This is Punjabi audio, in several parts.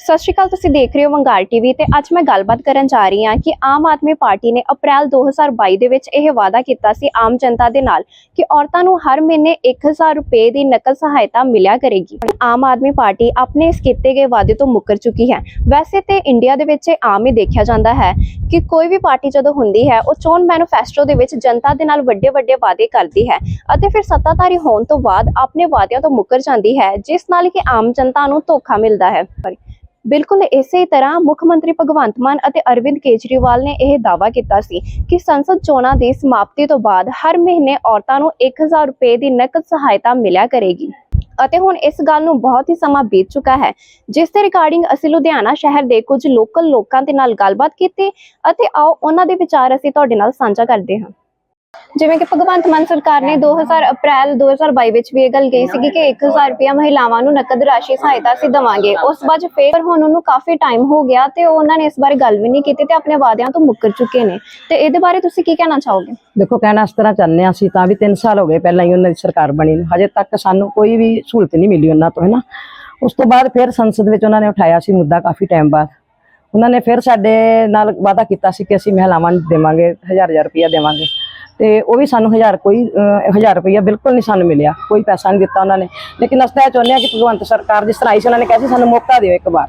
ਸਤਿ ਸ਼੍ਰੀ ਅਕਾਲ, ਤੁਸੀਂ ਦੇਖ ਰਹੇ ਹੋ ਵੰਗਾਰ ਟੀਵੀ ਤੇ ਅੱਜ ਮੈਂ ਗੱਲਬਾਤ ਕਰਨ ਜਾ ਰਹੀ ਹਾਂ ਕਿ ਆਮ ਆਦਮੀ ਪਾਰਟੀ ਨੇ ਅਪ੍ਰੈਲ 2022 ਦੇ ਵਿੱਚ ਇਹ ਵਾਅਦਾ ਕੀਤਾ ਸੀ ਆਮ ਜਨਤਾ ਦੇ ਨਾਲ ਕਿ ਔਰਤਾਂ ਨੂੰ ਹਰ ਮਹੀਨੇ 1000 ਰੁਪਏ ਦੀ ਨਕਲ ਸਹਾਇਤਾ ਮਿਲਿਆ ਕਰੇਗੀ। ਆਮ ਆਦਮੀ ਪਾਰਟੀ ਆਪਣੇ ਇਸ ਕੀਤੇ ਗਏ ਵਾਅਦੇ ਤੋਂ ਮੁੱਕਰ ਚੁੱਕੀ ਹੈ। ਵੈਸੇ ਤੇ ਇੰਡੀਆ ਦੇ ਵਿੱਚ ਆਮ ਹੀ ਦੇਖਿਆ ਜਾਂਦਾ ਹੈ ਕਿ ਕੋਈ ਵੀ ਪਾਰਟੀ ਜਦੋਂ ਹੁੰਦੀ ਹੈ, ਉਹ ਚੋਣ ਮੈਨੀਫੈਸਟੋ ਦੇ ਵਿੱਚ ਜਨਤਾ ਦੇ ਨਾਲ ਵੱਡੇ ਵੱਡੇ ਵਾਅਦੇ ਕਰਦੀ ਹੈ ਅਤੇ ਫਿਰ ਸੱਤਾਧਾਰੀ ਹੋਣ ਤੋਂ ਬਾਅਦ ਆਪਣੇ ਵਾਅਦਿਆਂ ਤੋਂ ਮੁੱਕਰ ਜਾਂਦੀ ਹੈ, ਜਿਸ ਨਾਲ ਕਿ ਆਮ ਜਨਤਾ ਨੂੰ ਧੋਖਾ ਮਿਲਦਾ ਹੈ। ਬਿਲਕੁਲ ਇਸੇ ਤਰ੍ਹਾਂ ਮੁੱਖ ਮੰਤਰੀ ਭਗਵੰਤ ਮਾਨ ਅਤੇ ਅਰਵਿੰਦ ਕੇਜਰੀਵਾਲ ਨੇ ਇਹ ਦਾਅਵਾ ਕੀਤਾ ਸੀ ਕਿ ਸੰਸਦ ਚੋਣਾਂ ਦੀ ਸਮਾਪਤੀ ਤੋਂ ਬਾਅਦ ਹਰ ਮਹੀਨੇ ਔਰਤਾਂ ਨੂੰ 1000 ਰੁਪਏ ਦੀ ਨਕਦ ਸਹਾਇਤਾ ਮਿਲਿਆ ਕਰੇਗੀ। ਅਤੇ ਹੁਣ ਇਸ ਗੱਲ ਨੂੰ ਬਹੁਤ ਹੀ ਸਮਾਂ ਬੀਤ ਚੁੱਕਾ ਹੈ, ਜਿਸ ਦੇ ਰਿਕਾਰਡਿੰਗ ਅਸੀਂ ਲੁਧਿਆਣਾ ਸ਼ਹਿਰ ਦੇ ਕੁਝ ਲੋਕਲ ਲੋਕਾਂ ਦੇ ਨਾਲ ਗੱਲਬਾਤ ਕੀਤੀ ਅਤੇ ਆਓ ਉਹਨਾਂ ਦੇ ਵਿਚਾਰ ਅਸੀਂ ਤੁਹਾਡੇ ਨਾਲ ਸਾਂਝਾ ਕਰਦੇ ਹਾਂ। ਜਿਵੇਂ ਕਿ ਭਗਵੰਤ ਮਾਨ ਸਰਕਾਰ ਨੇ 2000 ਅਪ੍ਰੈਲ 2022 ਵਿੱਚ ਵੀ ਇਹ ਗੱਲ ਕਹੀ ਸੀ ਕਿ 1000 ਰੁਪਇਆ ਮਹਿਲਾਵਾਂ ਨੂੰ ਨਕਦ ਰਾਸ਼ੀ ਸਹਾਇਤਾ ਅਸੀਂ ਦਵਾਂਗੇ। ਉਸ ਬਾਅਦ ਫੇਰ ਹੁਣ ਉਹਨੂੰ ਕਾਫੀ ਟਾਈਮ ਹੋ ਗਿਆ ਤੇ ਉਹਨਾਂ ਨੇ ਇਸ ਬਾਰੇ ਗੱਲ ਵੀ ਨਹੀਂ ਕੀਤੀ ਤੇ ਆਪਣੇ ਵਾਅਦਿਆਂ ਤੋਂ ਮੁੱਕਰ ਚੁੱਕੇ ਨੇ। ਤੇ ਇਹਦੇ ਬਾਰੇ ਤੁਸੀਂ ਕੀ ਕਹਿਣਾ ਚਾਹੋਗੇ? ਦੇਖੋ, ਕਹਿਣਾ ਇਸ ਤਰ੍ਹਾਂ ਚਾਹੁੰਦੇ ਹਾਂ ਅਸੀਂ ਤਾਂ ਵੀ 3 ਸਾਲ ਹੋ ਗਏ ਪਹਿਲਾਂ ਹੀ ਉਹਨਾਂ ਦੀ ਸਰਕਾਰ ਬਣੀ ਨੂੰ। ਹਜੇ ਤੱਕ ਸਾਨੂੰ ਕੋਈ ਵੀ ਸਹੂਲਤ ਨਹੀਂ ਮਿਲੀ ਉਹਨਾਂ ਤੋਂ, ਹੈ ਉਸ ਤੋਂ ਬਾਅਦ ਫਿਰ ਸੰਸਦ ਵਿੱਚ ਉਹਨਾਂ ਨੇ ਉਠਾਇਆ ਸੀ ਮੁੱਦਾ ਕਾਫੀ ਟਾਈਮ ਬਾਅਦ। ਉਹਨਾਂ ਨੇ ਫਿਰ ਸਾਡੇ ਨਾਲ ਵਾਅਦਾ ਕੀਤਾ ਸੀ ਕਿ ਅਸੀਂ ਮਹਿਲਾਵਾਂ ਨੂੰ ਦੇਵਾਂਗੇ ਹਜ਼ਾਰ ਹਜ਼ਾਰ ਰੁਪਇਆ ਦੇਵਾਂਗੇ। ਤੇ ਉਹ ਵੀ ਸਾਨੂੰ ਹਜ਼ਾਰ ਕੋਈ ਹਜ਼ਾਰ ਰੁਪਇਆ ਬਿਲਕੁਲ ਨਹੀਂ ਸਾਨੂੰ ਮਿਲਿਆ ਕੋਈ ਪੈਸਾ ਨਹੀਂ ਦਿੱਤਾ ਉਹਨਾਂ ਨੇ। ਲੇਕਿਨ ਅਸੀਂ ਤਾਂ ਚਾਹੁੰਦੇ ਹਾਂ ਕਿ ਭਗਵੰਤ ਸਰਕਾਰ ਜਿਸ ਤਰ੍ਹਾਂ ਆਈ ਸੀ ਉਹਨਾਂ ਨੇ ਕਿਹਾ ਸੀ ਸਾਨੂੰ ਮੌਕਾ ਦਿਓ ਇੱਕ ਵਾਰ।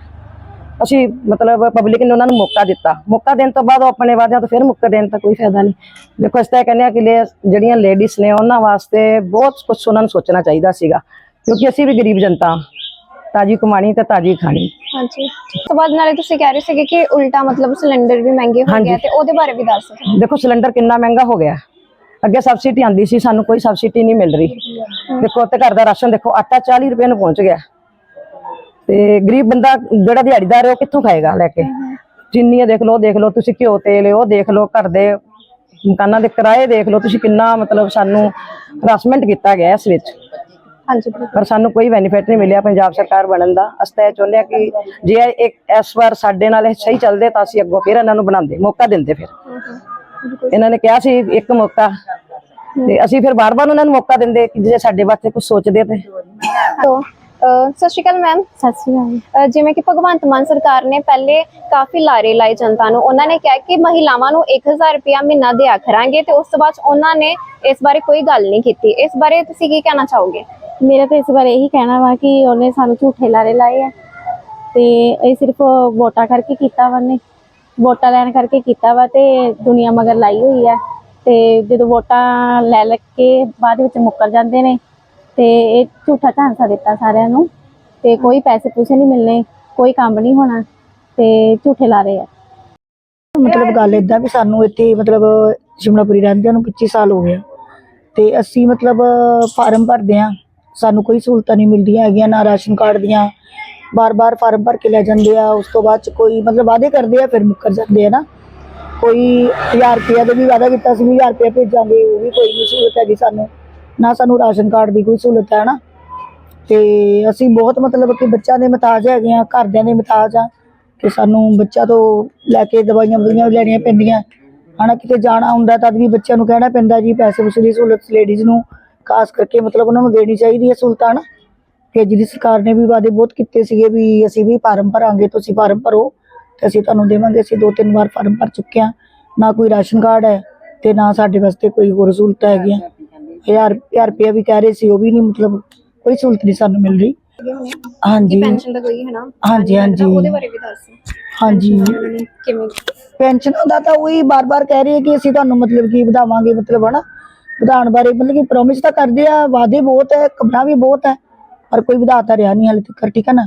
ਅਸੀਂ ਮਤਲਬ ਪਬਲਿਕ ਨੇ ਉਹਨਾਂ ਨੂੰ ਮੌਕਾ ਦਿੱਤਾ। ਮੌਕਾ ਦੇਣ ਤੋਂ ਬਾਅਦ ਉਹ ਆਪਣੇ ਵਾਅਦਿਆਂ ਤੋਂ ਫਿਰ ਮੁੱਕਰ ਦੇਣ ਤਾਂ ਕੋਈ ਫਾਇਦਾ ਨਹੀਂ। ਦੇਖੋ ਅਸੀਂ ਤਾਂ ਇਹ ਕਹਿੰਦੇ ਆ ਕਿ ਜਿਹੜੀਆਂ ਲੇਡੀਜ਼ ਨੇ ਉਹਨਾਂ ਵਾਸਤੇ ਬਹੁਤ ਕੁਝ ਉਹਨਾਂ ਨੂੰ ਸੋਚਣਾ ਚਾਹੀਦਾ ਸੀਗਾ ਕਿਉਂਕਿ ਅਸੀਂ ਵੀ ਗਰੀਬ ਜਨਤਾ। ਤਾਜੀ ਕਮਾਣੀ ਤੇ ਤਾਜੀ ਖਾਣੀ। ਹਾਂਜੀ। ਤੋਂ ਬਾਅਦ ਨਾਲੇ ਤੁਸੀਂ ਕਹਿ ਰਹੇ ਸੀਗੇ ਕਿ ਉਲਟਾ ਮਤਲਬ ਸਿਲੰਡਰ ਵੀ ਮਹਿੰਗੇ ਹੋ। ਗਏ ਤੇ ਉਹਦੇ ਬਾਰੇ ਵੀ ਦੱਸ ਦਿਓ ਦੇਖੋ ਸਿਲੰਡਰ ਕਿੰਨਾ ਮਹਿੰਗਾ ਹੋ ਗਿਆ। ਅੱਗੇ ਸਬਸਿਡੀ ਆਂਦੀ ਸੀ ਸਾਨੂੰ ਕੋਈ ਸਬਸਿਡੀ ਨਹੀਂ ਮਿਲ ਰਹੀ। ਦੇਖੋ ਤੇ ਘਰ ਦਾ ਰਾਸ਼ਨ ਦੇਖੋ ਆਟਾ 40 ਰੁਪਏ ਨੂੰ ਪਹੁੰਚ ਗਿਆ। ਤੇ ਗਰੀਬ ਬੰਦਾ ਜਿਹੜਾ ਦਿਹਾੜੀਦਾਰ ਹੈ ਉਹ ਕਿੱਥੋਂ ਖਾਏਗਾ ਲੈ ਕੇ? ਚੀਨੀ ਦੇਖ ਲਓ ਦੇਖ ਲਓ ਤੁਸੀਂ ਘਿਓ ਤੇਲ ਉਹ ਦੇਖ ਲਓ ਘਰ ਦੇ ਮਕਾਨਾਂ ਦੇ ਕਿਰਾਏ ਦੇਖ ਲਓ ਤੁਸੀਂ ਕਿੰਨਾ ਮਤਲਬ ਸਾਨੂੰ ਹਰਾਸਮੈਂਟ ਕੀਤਾ ਗਿਆ ਇਸ ਵਿੱਚ। ਹਾਂਜੀ। ਪਰ ਸਾਨੂੰ ਕੋਈ ਬੈਨੀਫਿਟ ਨਹੀਂ ਮਿਲਿਆ ਪੰਜਾਬ ਸਰਕਾਰ ਬਣਨ ਦਾ। ਅਸੀਂ ਤਾਂ ਇਹ ਚਾਹੁੰਦੇ ਹਾਂ ਕਿ ਜੇ ਇੱਕ ਇਸ ਵਾਰ ਸਾਡੇ ਨਾਲ ਇਹ ਸਹੀ ਚੱਲਦੇ ਤਾਂ ਅਸੀਂ ਅੱਗੋਂ ਫਿਰ ਇਹਨਾਂ ਨੂੰ ਬਣਾਉਂਦੇ ਮੌਕਾ ਦਿੰਦੇ ਫਿਰ। ਇਹਨਾਂ ਨੇ ਕਿਹਾ ਸੀ ਇੱਕ ਮੌਕਾ ਤੇ ਅਸੀਂ ਫਿਰ ਬਾਰ-ਬਾਰ ਉਹਨਾਂ ਨੂੰ ਮੌਕਾ ਦਿੰਦੇ ਕਿ ਜੇ ਸਾਡੇ ਵਾਸਤੇ ਕੁਝ ਸੋਚਦੇ ਤੇ। ਸਤਿ ਸ਼੍ਰੀ ਅਕਾਲ ਮੈਮ। ਸਤਿ ਸ਼੍ਰੀ ਅਕਾਲ। ਜਿਵੇਂ ਕਿ ਭਗਵੰਤ ਮਾਨ ਸਰਕਾਰ ਨੇ ਪਹਿਲੇ ਕਾਫੀ ਲਾਰੇ ਲਾਏ ਜਨਤਾ ਨੂੰ। ਉਹਨਾਂ ਨੇ ਕਿਹਾ ਕਿ ਮਹਿਲਾਵਾਂ ਨੂੰ 1000 ਰੁਪਇਆ ਮਹੀਨਾ ਦਿਆ ਕਰਾਂਗੇ ਤੇ ਉਸ ਤੋਂ ਬਾਅਦ ਉਹਨਾਂ ਨੇ ਇਸ ਬਾਰੇ ਕੋਈ ਗੱਲ ਨਹੀਂ ਕੀਤੀ। ਇਸ ਬਾਰੇ ਤੁਸੀਂ ਕੀ ਕਹਿਣਾ ਚਾਹੋਗੇ? ਮੇਰਾ ਤਾਂ ਇਸ ਬਾਰੇ ਇਹੀ ਕਹਿਣਾ ਵਾ ਕਿ ਉਹਨੇ ਸਾਨੂੰ ਝੂਠੇ ਲਾਰੇ ਲਾਏ ਆ। ਤੇ ਇਹ ਸਿਰਫ ਵੋਟਾਂ ਕਰਕੇ ਕੀਤਾ ਵਾ ਨੇ ਵੋਟਾਂ ਲੈਣ ਕਰਕੇ ਕੀਤਾ ਵਾ ਤੇ ਦੁਨੀਆ ਮਗਰ ਲਾਈ ਹੋਈ ਆ। ਤੇ ਜਦੋਂ ਵੋਟਾਂ ਲੈ ਲੈ ਕੇ ਬਾਅਦ ਵਿੱਚ ਮੁੱਕਰ ਜਾਂਦੇ ਨੇ, ਤੇ ਇਹ ਝੂਠਾ ਝਾਂਸਾ ਦਿੱਤਾ ਸਾਰਿਆਂ ਨੂੰ, ਤੇ ਕੋਈ ਪੈਸੇ ਪੂਸੇ ਨਹੀਂ ਮਿਲਨੇ ਕੋਈ ਕੰਮ ਨਹੀਂ ਹੋਣਾ, ਤੇ ਝੂਠੇ ਲਾਰੇ ਆ। ਮਤਲਬ ਗੱਲ ਇਦਾਂ ਵੀ ਸਾਨੂੰ ਇੱਥੇ ਮਤਲਬ ਸ਼ਿਮਲਾਪੁਰੀ ਰਹਿੰਦੇ ਨੂੰ 25 ਸਾਲ ਹੋ ਗਏ ਤੇ ਅਸੀਂ ਮਤਲਬ ਫਾਰਮ ਭਰਦੇ ਆ ਸਾਨੂੰ ਕੋਈ ਸਹੂਲਤਾਂ ਨਹੀਂ ਮਿਲਦੀਆਂ ਹੈਗੀਆਂ, ਨਾ ਰਾਸ਼ਨ ਕਾਰਡ ਦੀਆਂ, ਬਾਰ-ਬਾਰ ਫਾਰਮ ਭਰ ਕੇ ਲੈ ਜਾਂਦੇ ਆ, ਉਸ ਤੋਂ ਬਾਅਦ ਚ ਕੋਈ ਮਤਲਬ ਵਾਅਦੇ ਕਰਦੇ ਆ, ਫਿਰ ਮੁੱਕਰ ਜਾਂਦੇ ਆ ਨਾ। ਕੋਈ 1000 ਰੁਪਏ ਦਾ ਵੀ ਵਾਅਦਾ ਕੀਤਾ ਸੀ 1000 ਰੁਪਏ ਭੇਜਾਂਗੇ, ਉਹ ਵੀ ਕੋਈ ਨਹੀਂ ਸਹੂਲਤ ਹੈਗੀ ਸਾਨੂੰ। ਨਾ ਸਾਨੂੰ ਰਾਸ਼ਨ ਕਾਰਡ ਦੀ ਕੋਈ ਸਹੂਲਤ ਹੈ ਨਾ। ਤੇ ਅਸੀਂ ਬਹੁਤ ਮਤਲਬ ਕਿ ਬੱਚਿਆਂ ਦੇ ਮਤਾਜ ਹੈਗੇ ਆ ਘਰਦਿਆਂ ਦੇ ਮਤਾਜ ਆ ਕਿ ਸਾਨੂੰ ਬੱਚਾ ਤੋਂ ਲੈ ਕੇ ਦਵਾਈਆਂ ਦਵਾਈਆਂ ਲੈਣੀਆਂ ਪੈਂਦੀਆਂ। ਹਨਾ, ਕਿਤੇ ਜਾਣਾ ਹੁੰਦਾ ਤਦ ਵੀ ਬੱਚਿਆਂ ਨੂੰ ਕਹਿਣਾ ਪੈਂਦਾ ਜੀ, ਪੈਸੇ ਪੂਸੇ ਦੀ ਸਹੂਲਤ ਲੇਡੀਜ਼ ਨੂੰ, ਖਾਸ ਕਰਕੇ ਮਤਲਬ ਉਹਨਾਂ ਨੂੰ ਦੇਣੀ ਚਾਹੀਦੀ ਹੈ ਸਹੂਲਤਾਂ ਨਾ ਕਿ ਸਰਕਾਰ ਨੇ ਵੀ ਵਾਅਦੇ ਬਹੁਤ ਕੀਤੇ ਸੀਗੇ ਵੀ ਅਸੀਂ ਵੀ ਫਾਰਮ ਭਰਾਂਗੇ, ਤੁਸੀਂ ਫਾਰਮ ਭਰੋ। ਤੇ ਅਸੀਂ ਤੁਹਾਨੂੰ ਦੇਵਾਂਗੇ ਅਸੀਂ ਦੋ ਤਿੰਨ ਵਾਰ ਫਾਰਮ ਭਰ ਚੁੱਕੇ ਹਾਂ। ਨਾ ਕੋਈ ਰਾਸ਼ਨ ਕਾਰਡ ਹੈ ਤੇ ਨਾ ਸਾਡੇ ਵਾਸਤੇ ਕੋਈ ਹੋਰ ਸਹੂਲਤ ਹੈਗੀਆਂ। ਹਜ਼ਾਰ ਹਜ਼ਾਰ ਰੁਪਇਆ ਵੀ ਕਹਿ ਰਹੇ ਸੀ ਉਹ ਵੀ ਨਹੀਂ ਮਤਲਬ ਕੋਈ ਸਹੂਲਤ ਨਹੀਂ ਸਾਨੂੰ ਮਿਲ ਰਹੀ। ਹਾਂਜੀ। ਪੈਨਸ਼ਨ ਦਾ ਕੋਈ ਹੈ ਨਾ? ਹਾਂਜੀ ਹਾਂਜੀ। ਉਹਦੇ ਬਾਰੇ ਵੀ ਦੱਸ ਹਾਂਜੀ। ਕਿਵੇਂ? ਪੈਨਸ਼ਨ ਦਾ ਤਾਂ ਉਹੀ ਬਾਰ-ਬਾਰ ਕਹਿ ਰਹੀ ਹੈ ਕਿ ਅਸੀਂ ਤੁਹਾਨੂੰ ਮਤਲਬ ਕੀ ਵਧਾਵਾਂਗੇ ਮਤਲਬ ਹਨਾ? ਵਧਾਉਣ ਬਾਰੇ ਮਤਲਬ ਕਿ ਪ੍ਰੋਮਿਸ ਤਾਂ ਕਰਦੇ ਆ ਵਾਅਦੇ ਬਹੁਤ ਹੈ ਕਬਰਾਂ ਵੀ ਬਹੁਤ ਹੈ ਪਰ ਕੋਈ ਵਧਾਤਾ ਰਿਹਾ ਨਹੀਂ ਹਾਲੇ ਤੱਕ ਠੀਕ ਹੈ ਨਾ?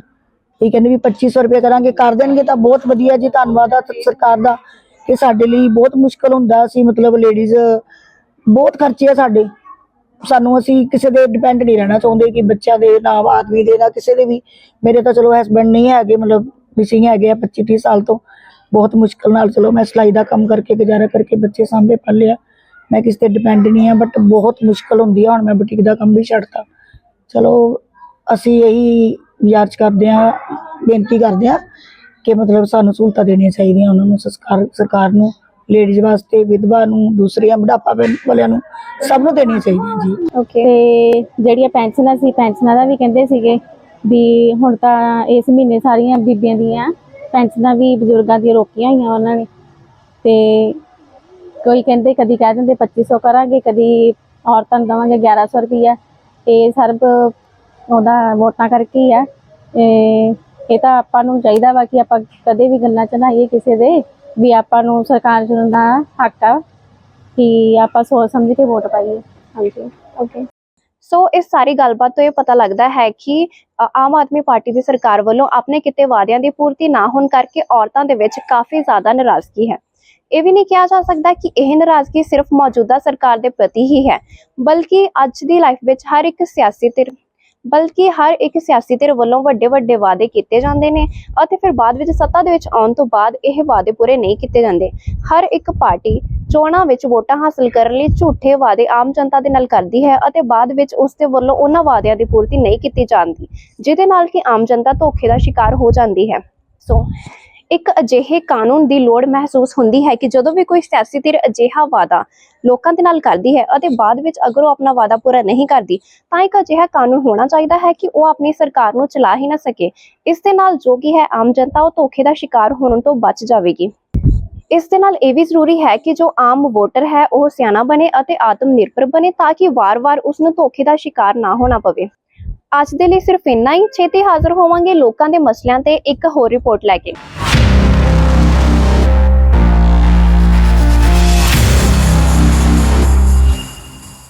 ਇਹ ਕਹਿੰਦੇ ਵੀ 2500 ਰੁਪਏ ਕਰਾਂਗੇ, ਕਰ ਦੇਣਗੇ ਤਾਂ ਬਹੁਤ ਵਧੀਆ ਜੀ, ਧੰਨਵਾਦ ਆ ਸਰਕਾਰ ਦਾ ਕਿ ਸਾਡੇ ਲਈ ਬਹੁਤ ਮੁਸ਼ਕਲ ਹੁੰਦਾ ਸੀ ਮਤਲਬ ਲੇਡੀਜ਼ ਬਹੁਤ ਖਰਚੇ ਆ ਸਾਡੇ। ਸਾਨੂੰ ਅਸੀਂ ਕਿਸੇ ਦੇ ਡਿਪੈਂਡ ਨਹੀਂ ਰਹਿਣਾ ਚਾਹੁੰਦੇ ਕਿ ਬੱਚਿਆਂ ਦੇ ਨਾ ਆਦਮੀ ਦੇ ਨਾ ਕਿਸੇ ਦੇ ਵੀ। ਮੇਰੇ ਤਾਂ ਚਲੋ ਹਸਬੰਡ ਨਹੀਂ ਹੈਗੇ, ਮਤਲਬ ਮਿਸਿੰਗ ਹੈਗੇ ਆ 25 30 ਸਾਲ ਤੋਂ। ਬਹੁਤ ਮੁਸ਼ਕਲ ਨਾਲ ਚਲੋ ਮੈਂ ਸਿਲਾਈ ਦਾ ਕੰਮ ਕਰਕੇ, ਗੁਜ਼ਾਰਾ ਕਰਕੇ ਬੱਚੇ ਸਾਂਭੇ ਪਲਿਆ ਮੈਂ ਕਿਸੇ ਤੇ ਡਿਪੈਂਡ ਨਹੀਂ ਆ ਬਟ ਬਹੁਤ ਮੁਸ਼ਕਲ ਹੁੰਦੀ ਆ। ਹੁਣ ਮੈਂ ਬੁਟੀਕ ਦਾ ਕੰਮ ਵੀ ਛੱਡਤਾ। ਚਲੋ, ਅਸੀਂ ਇਹੀ ਗੁਜ਼ਾਰਿਸ਼ ਕਰਦੇ ਆ ਬੇਨਤੀ ਕਰਦੇ ਆ ਕਿ ਮਤਲਬ ਸਾਨੂੰ ਸਹੂਲਤਾਂ ਦੇਣੀਆਂ ਚਾਹੀਦੀਆਂ ਉਹਨਾਂ ਨੂੰ, ਸਰਕਾਰ ਸਰਕਾਰ ਨੂੰ ਲੇਡੀਜ਼ ਵਾਸਤੇ, ਵਿਧਵਾ ਨੂੰ, ਦੂਸਰੀਆਂ, ਬੁਢਾਪਾ ਵਾਲਿਆਂ ਨੂੰ ਸਭ ਨੂੰ ਦੇਣੀਆਂ ਚਾਹੀਦੀਆਂ ਜੀ। ਓਕੇ ਤੇ ਜਿਹੜੀਆਂ ਪੈਨਸ਼ਨਾਂ ਸੀ, ਪੈਨਸ਼ਨਾਂ ਦਾ ਵੀ ਕਹਿੰਦੇ ਸੀਗੇ ਵੀ ਹੁਣ ਤਾਂ ਇਸ ਮਹੀਨੇ ਸਾਰੀਆਂ ਬੀਬੀਆਂ ਦੀਆਂ ਪੈਨਸ਼ਨਾਂ ਵੀ ਬਜ਼ੁਰਗਾਂ ਦੀਆਂ ਰੋਕੀਆਂ ਹੋਈਆਂ ਉਹਨਾਂ ਨੇ। ਤੇ ਕੋਈ ਕਹਿੰਦੇ ਕਦੀ ਕਹਿ ਦਿੰਦੇ 2500 ਕਰਾਂਗੇ, ਕਦੀ ਔਰਤਾਂ ਨੂੰ ਦੇਵਾਂਗੇ 1100 ਰੁਪਈਆ। ਇਹ ਸਰਬ ਉਹਦਾ ਵੋਟਾਂ ਕਰਕੇ ਹੀ ਆ। ਇਹ ਤਾਂ ਆਪਾਂ ਨੂੰ ਚਾਹੀਦਾ ਵਾ ਕਿ ਆਪਾਂ ਕਦੇ ਵੀ ਗੱਲਾਂ ਚ ਨਾ ਆਈਏ ਕਿਸੇ ਦੇ ਵੀ ਆਪਾਂ ਨੂੰ ਸਰਕਾਰ ਚੁਣਨ ਦਾ ਹੱਕ ਆ ਕਿ ਆਪਾਂ ਸੋਚ ਸਮਝ ਕੇ ਵੋਟ ਪਾਈਏ। ਹਾਂਜੀ ਓਕੇ ਸੋ ਇਸ ਸਾਰੀ ਗੱਲਬਾਤ ਤੋਂ ਇਹ ਪਤਾ ਲੱਗਦਾ ਹੈ ਕਿ ਆਮ ਆਦਮੀ ਪਾਰਟੀ ਦੀ ਸਰਕਾਰ ਵੱਲੋਂ ਆਪਣੇ ਕਿਤੇ ਵਾਅਦਿਆਂ ਦੀ ਪੂਰਤੀ ਨਾ ਹੋਣ ਕਰਕੇ ਔਰਤਾਂ ਦੇ ਵਿੱਚ ਕਾਫੀ ਜ਼ਿਆਦਾ ਨਾਰਾਜ਼ਗੀ ਹੈ। ਇਹ ਵੀ ਨਹੀਂ ਕਿਹਾ ਜਾ ਸਕਦਾ ਕਿ ਇਹ ਨਾਰਾਜ਼ਗੀ ਸਿਰਫ ਮੌਜੂਦਾ ਸਰਕਾਰ ਦੇ ਪ੍ਰਤੀ ਹੀ ਹੈ, ਬਲਕਿ ਅੱਜ ਦੀ ਲਾਈਫ ਵਿੱਚ ਹਰ ਇੱਕ ਸਿਆਸੀ ਧਿਰ ਬਲਕਿ ਹਰ ਇੱਕ ਸਿਆਸੀ ਧਿਰ ਵੱਲੋਂ ਵੱਡੇ ਵੱਡੇ ਵਾਅਦੇ ਕੀਤੇ ਜਾਂਦੇ ਨੇ ਅਤੇ ਫਿਰ ਬਾਅਦ ਵਿੱਚ ਸੱਤਾ ਦੇ ਵਿੱਚ ਆਉਣ ਤੋਂ ਬਾਅਦ ਇਹ ਵਾਅਦੇ ਪੂਰੇ ਨਹੀਂ ਕੀਤੇ ਜਾਂਦੇ। ਹਰ ਇੱਕ ਪਾਰਟੀ ਚੋਣਾਂ ਵਿੱਚ ਵੋਟਾਂ ਹਾਸਲ ਕਰਨ ਲਈ ਝੂਠੇ ਵਾਅਦੇ ਆਮ ਜਨਤਾ ਦੇ ਨਾਲ ਕਰਦੀ ਹੈ ਅਤੇ ਬਾਅਦ ਵਿੱਚ ਉਸ ਦੇ ਵੱਲੋਂ ਉਹਨਾਂ ਵਾਅਦਿਆਂ ਦੀ ਪੂਰਤੀ ਨਹੀਂ ਕੀਤੀ ਜਾਂਦੀ, ਜਿਹਦੇ ਨਾਲ ਕਿ ਆਮ ਜਨਤਾ ਧੋਖੇ ਦਾ ਸ਼ਿਕਾਰ ਹੋ ਜਾਂਦੀ ਹੈ। ਸੋ ਇੱਕ ਅਜਿਹੇ ਕਾਨੂੰਨ ਦੀ ਲੋੜ ਮਹਿਸੂਸ ਹੁੰਦੀ ਹੈ ਕਿ ਜਦੋਂ ਵੀ ਕੋਈ ਸਿਆਸੀ ਧਿਰ ਅਜਿਹਾ ਵਾਅਦਾ ਲੋਕਾਂ ਦੇ ਨਾਲ ਕਰਦੀ ਹੈ ਅਤੇ ਬਾਅਦ ਵਿੱਚ ਅਗਰ ਉਹ ਆਪਣਾ ਵਾਅਦਾ ਪੂਰਾ ਨਹੀਂ ਕਰਦੀ, ਤਾਂ ਇੱਕ ਅਜਿਹਾ ਕਾਨੂੰਨ ਹੋਣਾ ਚਾਹੀਦਾ ਹੈ ਕਿ ਉਹ ਆਪਣੀ ਸਰਕਾਰ ਨੂੰ ਚਲਾ ਹੀ ਨਾ ਸਕੇ। ਇਸ ਦੇ ਨਾਲ ਜੋ ਕਿ ਹੈ, ਆਮ ਜਨਤਾ ਉਹ ਧੋਖੇ ਦਾ ਸ਼ਿਕਾਰ ਹੋਣ ਤੋਂ ਬਚ ਜਾਵੇਗੀ। ਇਸ ਦੇ ਨਾਲ ਇਹ ਵੀ ਜ਼ਰੂਰੀ ਹੈ ਕਿ ਜੋ ਆਮ ਵੋਟਰ ਹੈ, ਉਹ ਸਿਆਣਾ ਬਣੇ ਅਤੇ ਆਤਮ ਨਿਰਭਰ ਬਣੇ ਤਾਂ ਕਿ ਵਾਰ-ਵਾਰ ਉਸ ਨੂੰ ਧੋਖੇ ਦਾ ਸ਼ਿਕਾਰ ਨਾ ਹੋਣਾ ਪਵੇ। ਅੱਜ ਦੇ ਲਈ ਸਿਰਫ ਇੰਨਾ ਹੀ। ਛੇਤੀ ਹਾਜ਼ਰ ਹੋਵਾਂਗੇ ਲੋਕਾਂ ਦੇ ਮਸਲਿਆਂ ਤੇ ਇੱਕ ਹੋਰ ਰਿਪੋਰਟ ਲੈ ਕੇ।